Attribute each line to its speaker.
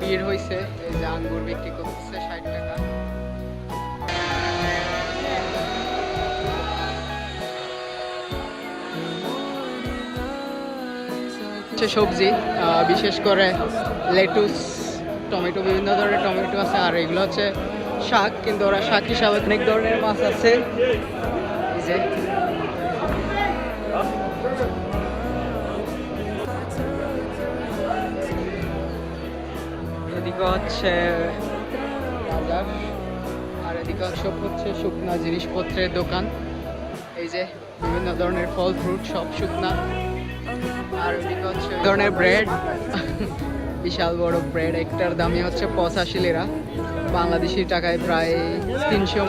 Speaker 1: ভিড় হয়েছে এই যে আঙ্গুর বিক্রি করতেছে ষাট টাকা। হচ্ছে সবজি বিশেষ করে লেটুস, টমেটো, বিভিন্ন ধরনের টমেটো আছে, আর এগুলো হচ্ছে শাক, কিন্তু ওরা শাক হিসাবে অনেক ধরনের মাছ আছে। এদিকে হচ্ছে বাজার আর এদিকে সব হচ্ছে শুকনা জিনিসপত্রের দোকান। এই যে বিভিন্ন ধরনের ফল, ফ্রুট, সব শুকনা। আর ওদিকে হচ্ছে ধরনের ব্রেড। বিশাল বড় ব্রেড, একটার দামই হচ্ছে পঁচাশি লিরা। বাংলাদেশি টাকায় প্রায় তিনশো